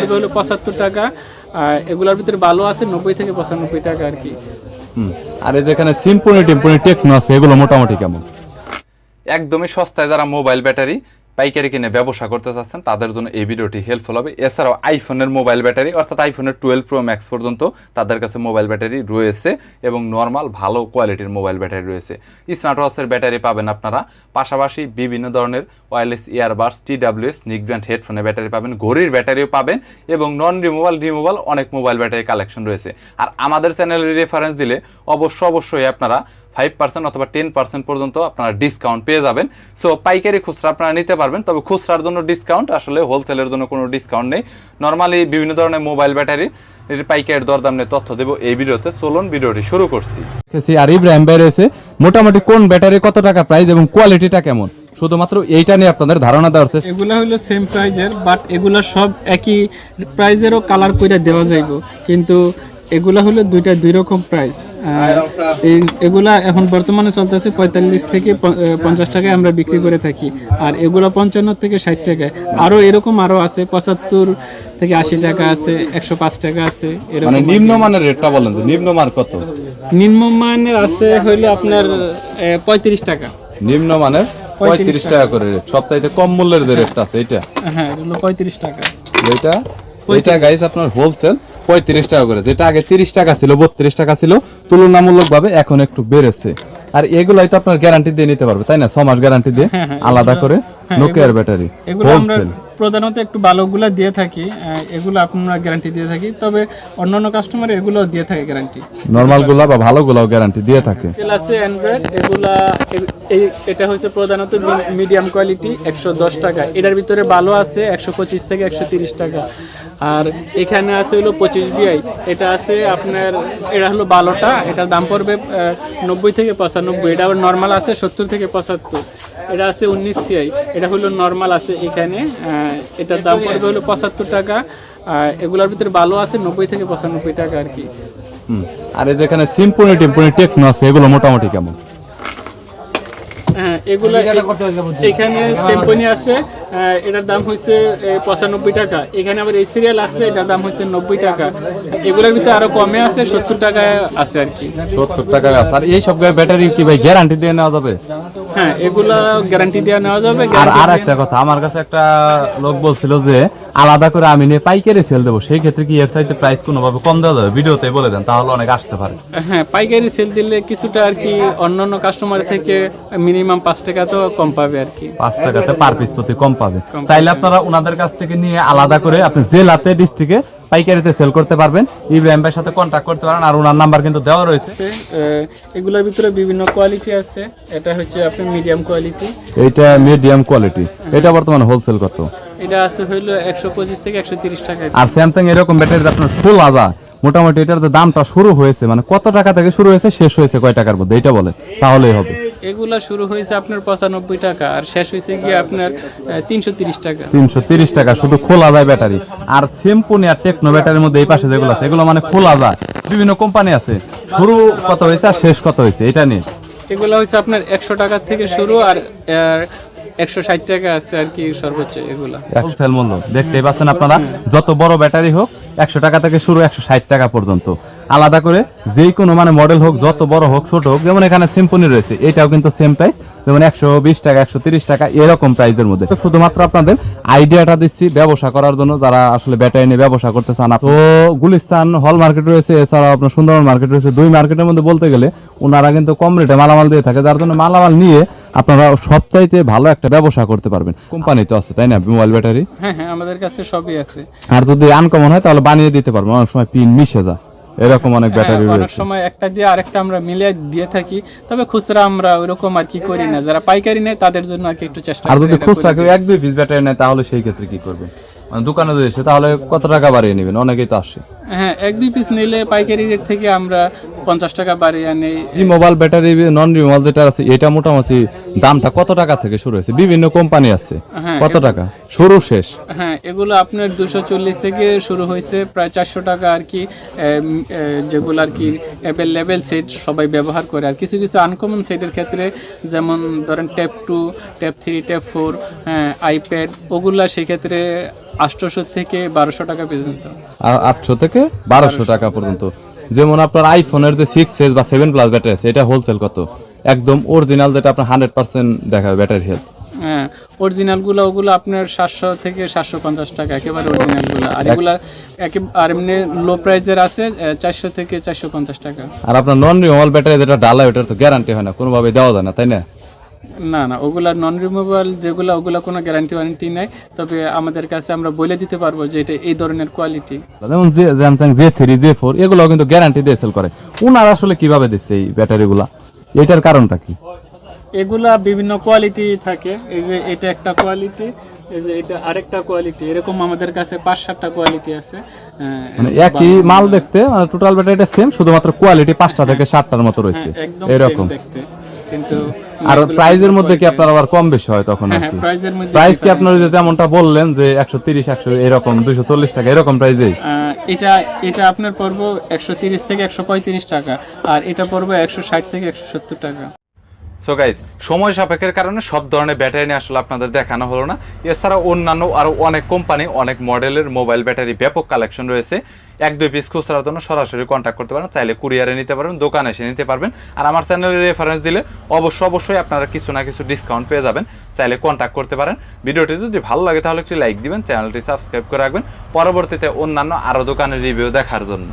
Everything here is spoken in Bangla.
পড়বে হলো পঁচাত্তর টাকা আর এগুলোর ভিতরে ভালো আছে নব্বই থেকে পঁচানব্বই টাকা আর কি। হুম আর এই যেখানে সিম্পনি টিম্পনি টেকনো আছে এগুলো মোটামুটি কেমন? একদমই সস্তায় যারা মোবাইল ব্যাটারি পাইকারি কিনে ব্যবসা করতে চাচ্ছেন, তাদের জন্য এই ভিডিওটি হেল্পফুল হবে। এছাড়াও আইফোনের মোবাইল ব্যাটারি অর্থাৎ আইফোনের টুয়েলভ প্রো ম্যাক্স পর্যন্ত তাদের কাছে মোবাইল ব্যাটারি রয়েছে এবং নর্মাল ভালো কোয়ালিটির মোবাইল ব্যাটারি রয়েছে। স্মার্ট ওয়াচের ব্যাটারি পাবেন আপনারা। পাশাপাশি বিভিন্ন ধরনের ওয়্যারলেস ইয়ারবাডস টিডাব্লিউএস নিক ব্র্যান্ড হেডফোনের ব্যাটারি পাবেন, ঘড়ির ব্যাটারিও পাবেন এবং নন রিমুভাল রিমুভাল অনেক মোবাইল ব্যাটারি কালেকশন রয়েছে। আর আমাদের চ্যানেলের রেফারেন্স দিলে অবশ্য অবশ্যই আপনারা ফাইভ পার্সেন্ট অথবা টেন পার্সেন্ট পর্যন্ত আপনারা ডিসকাউন্ট পেয়ে যাবেন। সো পাইকারি খুচরা আপনারা নিতে পারবেন তবে খুচরার জন্য ডিসকাউন্ট আসলে হোলসেলের জন্য কোনো ডিসকাউন্ট নেই। নর্মালি বিভিন্ন ধরনের মোবাইল ব্যাটারি এর পাইকারের দরদাম নিয়ে তথ্য দেবো এই ভিডিওতে। চলুন ভিডিওটি শুরু করছি। আর ইব্রাহিম ভাই রয়েছে। মোটামুটি কোন ব্যাটারি কত টাকা প্রাইস এবং কোয়ালিটিটা কেমন? শুধুমাত্র এইটা নিয়ে আপনাদের ধারণা দেওয়ার চেষ্টা এগুলা হলো সেম প্রাইজের বাট এগুলা সব একই প্রাইজেরও কালার কইরা দেওয়া যাইব। কিন্তু এগুলা হলো দুইটা দুই রকম প্রাইস এগুলা এখন বর্তমানে চলতেছে পঁয়তাল্লিশ থেকে পঞ্চাশ টাকায় আমরা বিক্রি করে থাকি। আর এগুলা পঞ্চান্ন থেকে ষাট টাকায়। আরও এরকম আরও আছে পঁচাত্তর থেকে আশি টাকা আছে একশো পাঁচ টাকা আছে এরকম মানে নিম্নমানের রেটটা বলেন নিম্নমান কত? নিম্নমানের আছে হইল আপনার পঁয়ত্রিশ টাকা। নিম্নমানের পঁয়ত্রিশ টাকা। করে রেট সবচাইতে কম মূল্যের যে রেটটা আছে এটা হ্যাঁ পঁয়ত্রিশ টাকা। এটা এটা গাইস আপনার হোলসেল পঁয়ত্রিশ টাকা করে। যেটা আগে তিরিশ টাকা ছিল বত্রিশ টাকা ছিল তুলনামূলক ভাবে এখন একটু বেড়েছে। আর এগুলাই তো আপনার গ্যারান্টি দিয়ে নিতে পারবে তাই না? ছ মাস গ্যারান্টি দিয়ে হ্যাঁ, হ্যাঁ, আলাদা করে নোকিয়ার ব্যাটারি হোলসেল প্রধানত একটু ভালোগুলো দিয়ে থাকি এগুলো আপনারা গ্যারান্টি দিয়ে থাকি তবে অন্যান্য কাস্টমার এগুলো দিয়ে থাকে গ্যারান্টি নর্মালগুলা বা ভালো গুলাও গ্যারান্টি দিয়ে থাকে। আছে অ্যান্ড্রয়েড এগুলা এই এটা হচ্ছে প্রধানত মিডিয়াম কোয়ালিটি একশো দশ টাকা। এটার ভিতরে ভালো আছে একশো পঁচিশ থেকে একশো তিরিশ টাকা। আর এখানে আছে হলো পঁচিশ বিআই। এটা আছে আপনার এটা হলো ভালোটা এটার দাম পড়বে নব্বই থেকে পঁচানব্বই এটা আবার নর্মাল আছে সত্তর থেকে পঁচাত্তর। এটা আছে উনিশ সিআই এটা হলো নর্মাল আছে এখানে এটার দাম পড়বে হলো পঁচাত্তর টাকা আর এগুলোর ভিতরে ভালো আছে নব্বই থেকে পঁচানব্বই টাকা আর কি। আর এই যেখানে সিম্পনি টিম্পনি টেকনো আছে এগুলো মোটামুটি কেমন? হ্যাঁ এগুলো এখানে সেম্পনি আছে এটার দাম হচ্ছে পঁচানব্বই টাকা। এখানে আবার এই সিরিয়াল আছে এটার দাম হচ্ছে নব্বই টাকা। এগুলোর ভিতরে আরও কমে আছে সত্তর টাকায় আছে আর কি। সত্তর টাকা গাছ আর এই সব ব্যাটারি কি ভাই গ্যারান্টি দিয়ে নেওয়া যাবে? হ্যাঁ এগুলা গ্যারান্টি নেওয়া যাবে আর আর একটা কথা আমার কাছে একটা লোক বলছিল যে আলাদা করে আমি নিয়ে পাইকারি সেল দেবো। সেই ক্ষেত্রে কি এর সাইডে প্রাইস কোনোভাবে কম দেওয়া যাবে? ভিডিওতে বলে দেন তাহলে অনেক আসতে পারে। হ্যাঁ পাইকারি সেল দিলে কিছুটা আর কি অন্যান্য কাস্টমার থেকে মিনিমাম পাঁচ টাকা তো কম পাবে আর কি। পাঁচ টাকাতে পার পিস প্রতি কম পাবে চাইলে আপনারা ওনাদের কাছ থেকে নিয়ে আলাদা করে আপনি জেলাতে ডিস্ট্রিক্টে পাইকারিতে সেল করতে পারবেন ইব্রাহিম ভাইয়ের সাথে কন্ট্যাক্ট করতে পারেন আর ওনার নাম্বার কিন্তু দেওয়া রয়েছে। এগুলোর ভিতরে বিভিন্ন কোয়ালিটি আছে। এটা হচ্ছে আপনার মিডিয়াম কোয়ালিটি এইটা মিডিয়াম কোয়ালিটি এটা বর্তমানে হোলসেল কত? এটা আছে হইল একশো পঁচিশ থেকে একশো তিরিশ টাকা। আর স্যামসাং এরকম ব্যাটারি আপনার ফুল আদা মোটামুটি এটার দামটা শুরু হয়েছে মানে কত টাকা থেকে শুরু হয়েছে শেষ হয়েছে কয় টাকার মধ্যে? এটা বলেন তাহলেই হবে। এগুলা শুরু হয়েছে আপনার পঁচানব্বই টাকা আর শেষ হয়েছে গিয়ে আপনার তিনশো তিরিশ টাকা। তিনশো তিরিশ টাকা শুধু খোলা যায় ব্যাটারি। আর সিম্পনি আর টেকনো ব্যাটারির মধ্যে এই পাশে যেগুলো আছে এগুলো মানে খোলা যায়। বিভিন্ন কোম্পানি আছে শুরু কত হয়েছে আর শেষ কত হয়েছে এটা নিয়ে। এগুলা হচ্ছে আপনার একশো টাকা থেকে শুরু আর একশো ষাট টাকা আছে আর কি সর্বোচ্চ এগুলা। দেখতেই পাচ্ছেন আপনারা। যত বড় ব্যাটারি হোক একশো টাকা থেকে শুরু একশো ষাট টাকা পর্যন্ত। আলাদা করে যেই কোনো মানে মডেল হোক, যত বড় হোক, ছোট হোক, যেমন এখানে সিম্পনি রয়েছে, এটাও কিন্তু সেম প্রাইস যেমন একশো বিশ টাকা একশো তিরিশ টাকা এরকম প্রাইসের মধ্যে। শুধুমাত্র আপনাদের আইডিয়াটা দিচ্ছি ব্যবসা করার জন্য যারা আসলে ব্যাটারি নিয়ে ব্যবসা করতে চান। তো গুলিস্তান হল মার্কেট রয়েছে এছাড়াও আপনার সুন্দরবন মার্কেট রয়েছে। দুই মার্কেটের মধ্যে বলতে গেলে ওনারা কিন্তু কম রেটে মালামাল দিয়ে থাকে যার জন্য মালামাল নিয়ে আপনারা সবচাইতে ভালো একটা ব্যবসা করতে পারবেন। কোম্পানি তো আছে তাই না? মোবাইল ব্যাটারি হ্যাঁ হ্যাঁ আমাদের কাছে সবই আছে। আর যদি আনকমন হয় তাহলে বানিয়ে দিতে পারব অনেক সময় পিন মিশে যায়। এরকম অনেক ব্যাটারি রয়েছে। অনেক সময় একটা দিয়ে আরেকটা আমরা মিলিয়ে দিয়ে থাকি তবে খুচরা আমরা ওইরকম আর কি করি না। যারা পাইকারি নেয় তাদের জন্য আর কি একটু চেষ্টা আর করি যদি খুচরা কেউ এক দুই পিস ব্যাটারি নেয় তাহলে সেই ক্ষেত্রে কি করবে? মানে দোকানে যদি এসে তাহলে কত টাকা বাড়িয়ে নেবেন? অনেকেই তো আসে। হ্যাঁ এক দুই পিস নিলে পাইকারি রেট থেকে আমরা পঞ্চাশ টাকা বাড়িয়ে আনি। মোবাইল ব্যাটারি নন রিমোবাইল যেটা আছে এটা মোটামুটি দামটা কত টাকা থেকে শুরু হয়েছে? বিভিন্ন কোম্পানি আছে। হ্যাঁ, কত টাকা? শুরু শেষ। হ্যাঁ এগুলো আপনার দুশো চল্লিশ থেকে শুরু হয়েছে প্রায় চারশো টাকা আর কি যেগুলো আর কি অ্যাভেলেবেল সেট সবাই ব্যবহার করে। আর কিছু কিছু আনকমন সেটের ক্ষেত্রে যেমন ধরেন tab two tab three tab four iPad ওগুলা সেক্ষেত্রে আটশোশো থেকে বারোশো টাকা পর্যন্ত। আটশো থেকে বারোশো। টাকা পর্যন্ত। যেমন আপনার আইফোনের যে সিক্স এস বা সেভেন প্লাস ব্যাটারি আছে এটা হোলসেল কত? একদম অরিজিনাল যেটা আপনার হান্ড্রেড পার্সেন্ট দেখাবে ব্যাটারি হেলথ হ্যাঁ অরিজিনালগুলো ওগুলো আপনার সাতশো থেকে সাতশো পঞ্চাশ টাকা একেবারে অরিজিনালগুলো আর এগুলা আর এমনি লো প্রাইজের আছে চারশো থেকে চারশো পঞ্চাশ টাকা। আর আপনার নন রিমোবাইল ব্যাটারি যেটা ডালা ওটার তো গ্যারান্টি হয় না কোনোভাবে দেওয়া যায় না তাই না? না না ওগুলা নন রিমুভেবল যেগুলো ওগুলো কোনো গ্যারান্টি ওয়ারেন্টি নেই। তবে আমাদের কাছে আমরা বলে দিতে পারব যে এটা এই ধরনের কোয়ালিটি যেমন যে Samsung J three J four এগুলো কিন্তু গ্যারান্টি দিয়ে সেল করে। ওনারা আসলে কীভাবে দিচ্ছে এই ব্যাটারিগুলা? এটার কারণটা কি? এগুলা বিভিন্ন কোয়ালিটি থাকে। এই যে এটা একটা কোয়ালিটি এই যে এটা আরেকটা কোয়ালিটি এরকম আমাদের কাছে পাঁচ সাতটা কোয়ালিটি আছে। হ্যাঁ, মানে একই মাল দেখতে মানে টোটাল ব্যাটারিটা সেম শুধুমাত্র কোয়ালিটি পাঁচটা থেকে সাতটার মতো রয়েছে। হ্যাঁ, একদম এরকম। দেখতে। কিন্তু আর প্রাইজের মধ্যে কি আপনার আবার কম বেশি হয় তখন আর হ্যাঁ কি? প্রাইজের মধ্যে প্রাইস কি আপনার যে যেমনটা বললেন যে একশো তিরিশ একশো এরকম দুইশো চল্লিশ টাকা এরকম প্রাইজে এটা এটা আপনার পড়ব একশো তিরিশ থেকে একশো পঁয়ত্রিশ টাকা আর এটা পড়ব একশো ষাট থেকে একশো সত্তর টাকা। সো গাইজ সময় সাপেক্ষের কারণে সব ধরনের ব্যাটারি নিয়ে আসলে আপনাদের দেখানো হলো না। এছাড়া অন্যান্য আরও অনেক কোম্পানি, অনেক মডেলের মোবাইল ব্যাটারি ব্যাপক কালেকশন রয়েছে। এক, দুই পিস খুচরার জন্য সরাসরি কন্ট্যাক্ট করতে পারেন। চাইলে কুরিয়ারে নিতে পারবেন, দোকানে এসে নিতে পারবেন। আর আমার চ্যানেলের রেফারেন্স দিলে অবশ্যই অবশ্যই আপনারা কিছু না কিছু ডিসকাউন্ট পেয়ে যাবেন। চাইলে কন্ট্যাক্ট করতে পারেন। ভিডিওটি যদি ভালো লাগে, তাহলে একটি লাইক দিবেন চ্যানেলটি সাবস্ক্রাইব করে রাখবেন। পরবর্তীতে অন্যান্য আরও দোকানের রিভিউ দেখার জন্য।